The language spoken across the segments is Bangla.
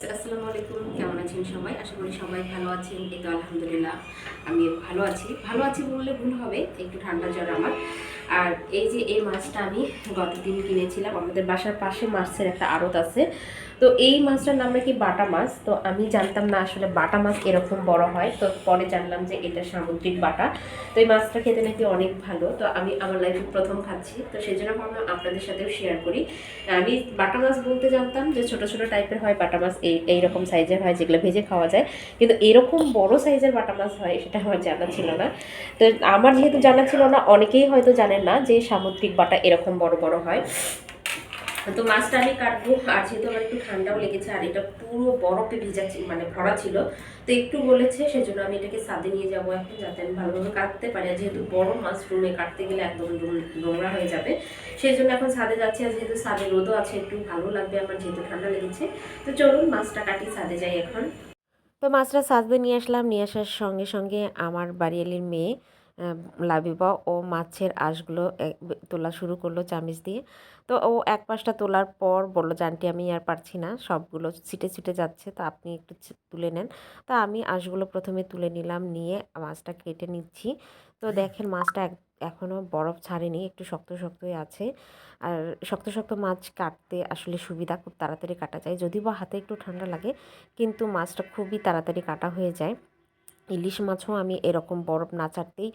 আসসালামু আলাইকুম, কেমন আছেন সবাই? আশা করি সবাই ভালো আছেন। এই তো আলহামদুলিল্লাহ, আমি ভালো আছি। ভালো আছি বললে ভুল হবে, একটু ঠান্ডা জ্বর আমার। আর এই যে এই মাছটা আমি গতদিন কিনেছিলাম, আমাদের বাসার পাশে মাছের একটা আড়ত আছে। তো এই মাছটার নাম নাকি বাটা মাছ, তো আমি জানতাম না আসলে বাটা মাছ এরকম বড় হয়। তো পরে জানলাম যে এটা সামুদ্রিক বাটা। তো এই মাছটা খেতে নাকি অনেক ভালো। তো আমি আমার লাইফে প্রথম খাচ্ছি। তো সেই জন্য আপনাদের সাথেও শেয়ার করি। আমি বাটা মাছ বলতে জানতাম যে ছোট ছোট টাইপের হয় বাটা মাছ এই এইরকম সাইজের হয়, যেগুলো ভেজে খাওয়া যায়। কিন্তু এরকম বড় সাইজের বাটা মাছ হয়, সেটা আমার জানা ছিল না। তো আমার যেহেতু জানা ছিল না, অনেকেই হয়তো জানেন না যে সামুদ্রিক বাটা এরকম বড় বড় হয়। তো মাছটা আমি কাটবো। আর যেহেতু আমার একটু ঠান্ডাও লেগেছে, আর এটা পুরো বরফে ভিজা মানে ভরা ছিল, তো একটু বলেছে, সেজন্য আমি এটাকে সাদে নিয়ে যাব এখন যাতে আমি ভালোভাবে কাটতে পারি। আর যেহেতু বড় মাছ রুমে কাটতে গেলে একদম নোংরা হয়ে যাবে সেই জন্য এখন ছাদে যাচ্ছি। আর যেহেতু সাদে রোদও আছে, একটু ভালো লাগবে আমার যেহেতু ঠান্ডা লেগেছে। তো চলুন মাছটা কাটি ছাদে যাই এখন। তো মাছটা সাজতে নিয়ে আসলাম। নিয়ে আসার সঙ্গে সঙ্গে আমার বাড়িয়ালির মেয়ে লাবিবা ও মাছের আঁশগুলো তোলা শুরু করল চামিচ দিয়ে। তো ও এক পাশটা তোলার পর বলল যে আন্টি আমি আর পারছি না। সবগুলো ছিটে ছিটে যাচ্ছে, তো আপনি একটু তুলে নেন। তো আমি আঁশগুলো প্রথমে তুলে নিলাম, নিয়ে মাছটা কেটে নিচ্ছি। তো দেখেন, মাছটা এক- এখনও বরফ ছাড়েনি, একটু শক্ত শক্তই আছে। আর শক্ত শক্ত মাছ কাটতে আসলে সুবিধা খুব তাড়াতাড়ি কাটা যায়, যদিও বা হাতে একটু ঠান্ডা লাগে, কিন্তু মাছটা খুবই তাড়াতাড়ি কাটা হয়ে যায়। ইলিশ মাছও আমি এরকম বরফ না ছাড়তেই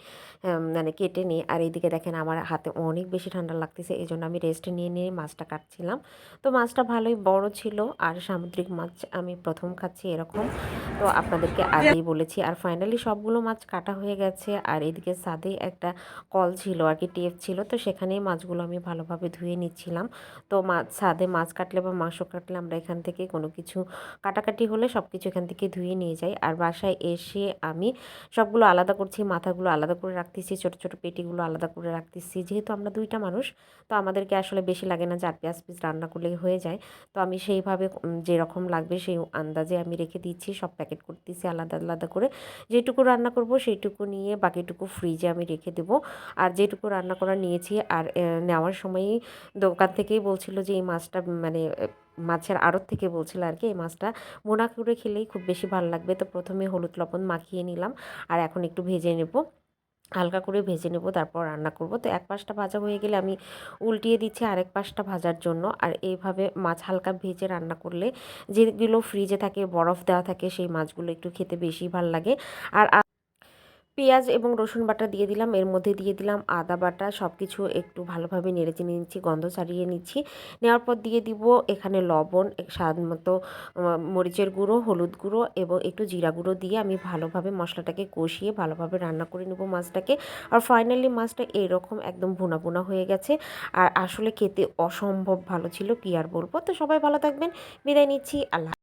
মানে কেটে নিই। আর এইদিকে দেখেন আমার হাতে অনেক বেশি ঠান্ডা লাগতেছে এই জন্য আমি রেস্ট নিয়ে নিয়ে মাছটা কাটছিলাম। তো মাছটা ভালোই বড় ছিল আর সামুদ্রিক মাছ আমি প্রথম খাচ্ছি এরকম। তো আপনাদেরকে আগেই বলেছি, আর ফাইনালি সবগুলো মাছ কাটা হয়ে গেছে। আর এদিকে সাদে একটা কল ছিল আর কি, টেপ ছিল। তো সেখানেই মাছগুলো আমি ভালোভাবে ধুয়ে নিচ্ছিলাম। তো মাছ সাদে মাছ কাটলে বা মাংস কাটলে আমরা এখান থেকে কোনো কিছু কাটাকাটি হলে সব কিছু এখান থেকে ধুয়ে নিয়ে যাই। আর বাসায় এসে আমি সবগুলো আলাদা করছি, মাথাগুলো আলাদা করে রাখতেছি, ছোটো ছোটো পেটিগুলো আলাদা করে রাখতেছি। যেহেতু আমরা দুইটা মানুষ, তো আমাদেরকে আসলে বেশি লাগে না চার পেঁয়াজ পিস রান্না করলেই হয়ে যায়। তো আমি সেইভাবে যেরকম লাগবে সেই আন্দাজে আমি রেখে দিচ্ছি, সব প্যাকেট করতেছি আলাদা আলাদা করে। যেটুকু রান্না করব সেইটুকু নিয়ে বাকিটুকু ফ্রিজে আমি রেখে দেবো। আর যেটুকু রান্না করা নিয়েছি আর নেওয়ার সময়ই দোকান থেকেই বলছিল যে এই মাছটা মানে মাছের আড়ত থেকে বলছিল আর কি, এই মাছটা মোনা করে খেলেই খুব বেশি ভালো লাগবে। তো প্রথমে হলুদ লবণ মাখিয়ে নিলাম আর এখন একটু ভেজে নেব। হালকা করে ভেজে নেব, তারপর রান্না করব। তো এক পাশটা ভাজা হয়ে গেলে আমি উল্টিয়ে দিচ্ছি আরেক পাশটা ভাজার জন্য। আর এইভাবে মাছ হালকা ভেজে রান্না করলে যেগুলো ফ্রিজে থাকে, বরফ দেওয়া থাকে, সেই মাছগুলো একটু খেতে বেশি ভালো লাগে। আর পেঁয়াজ এবং রসুন বাটা দিয়ে দিলাম। এর মধ্যে দিয়ে দিলাম আদা বাটা। সব কিছু একটু ভালোভাবে নেড়ে চেড়ে নিচ্ছি গন্ধ ছাড়িয়ে নিচ্ছি। নেওয়ার পর দিয়ে দিব এখানে লবণ স্বাদ মতো মরিচের গুঁড়ো, হলুদ গুঁড়ো এবং একটু জিরা গুঁড়ো দিয়ে আমি ভালোভাবে মশলাটাকে কষিয়ে ভালোভাবে রান্না করে নেব মাছটাকে। আর ফাইনালি মাছটা এরকম একদম ভুনা ভুনা হয়ে গেছে। আর আসলে খেতে অসম্ভব ভালো ছিল কি আর বলব। তো সবাই ভালো থাকবেন। বিদায় নিচ্ছি। আল্লাহ